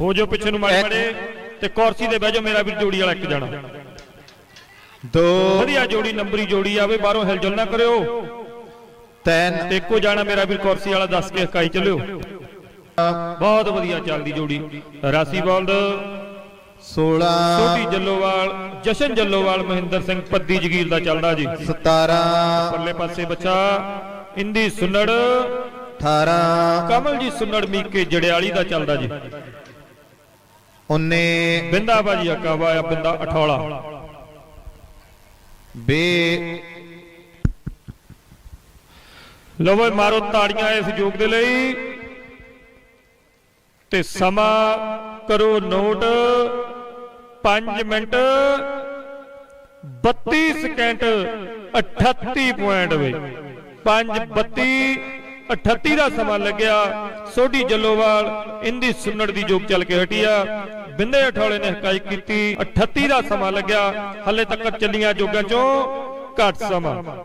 ਹੋ ਜਾਓ ਪਿੱਛੇ ਨੂੰ ਮਾੜੇ। ਮਾੜੇ ਤੇ ਕੁਰਸੀ ਤੇ ਬਹਿ ਜਾਓ ਮੇਰਾ ਵੀਰ ਜੋੜੀ ਵਾਲਾ ਇੱਕ ਜਾਣਾ। ਦੋ ਵਧੀਆ ਜੋੜੀ ਨੰਬਰੀ ਜੋੜੀ ਆਵੇ ਬਾਹਰੋਂ ਹਿਲਜੁਲ ਨਾ ਕਰਿਓ। ਤਿੰਨ ਤੇ ਇੱਕੋ ਜਾਣਾ ਮੇਰਾ ਵੀਰ ਕੁਰਸੀ ਵਾਲਾ ਦੱਸ ਕੇ ਹਕਾਈ ਚੱਲਿਓ। ਬਹੁਤ ਵਧੀਆ ਚੱਲਦੀ ਜੋੜੀ। ਰਾਸੀ ਬੋਲਦ 16 ਛੋਟੀ ਜੱਲੋਵਾਲ ਜਸ਼ਨ ਜੱਲੋਵਾਲ ਮਹਿੰਦਰ ਸਿੰਘ ਪੱਦੀ ਜਗੀਰ ਦਾ ਚੱਲਦਾ ਜੀ। 17 ਪਰਲੇ ਪਾਸੇ ਬੱਚਾ ਇੰਦੀ ਸੁਨੜ। 18 ਕਮਲ ਜੀ ਸੁਨੜ ਮੀਕੇ ਜੜਿਆਲੀ ਦਾ ਚੱਲਦਾ ਜੀ। 19 ਬਿੰਦਾ ਬਾਜੀ ਅੱਕਾ ਵਾਇਆ ਬਿੰਦਾ ਅਠੌਲਾ। 20 ਲਓ ਵੇ ਮਾਰੋ ਤਾੜੀਆਂ ਇਸ ਯੋਗ ਦੇ ਲਈ। ਤੇ ਸਮਾਂ ਕਰੋ ਨੋਟ 5 ਮਿੰਟ। 32 ਸਕਿੰਟ 38 ਪੁਆਇੰਟ ਵੇ। 5 32 38 ਦਾ ਸਮਾਂ ਲੱਗਿਆ। ਸੋਢੀ ਜੱਲੋਵਾਲ, ਇੰਦੀ ਸੁੰਨੜ ਦੀ ਜੋਗ ਚੱਲ ਕੇ ਹਟੀ ਆ ਬਿੰਦੇ ਅਠੌਲੇ ਨੇ ਹਕਾਈ ਕੀਤੀ। 38 ਦਾ ਸਮਾਂ ਲੱਗਿਆ। ਹੱਲੇ ਤੱਕ ਚੱਲੀਆਂ ਜੋਗਾਂ ਚੋਂ ਘੱਟ ਸਮਾਂ।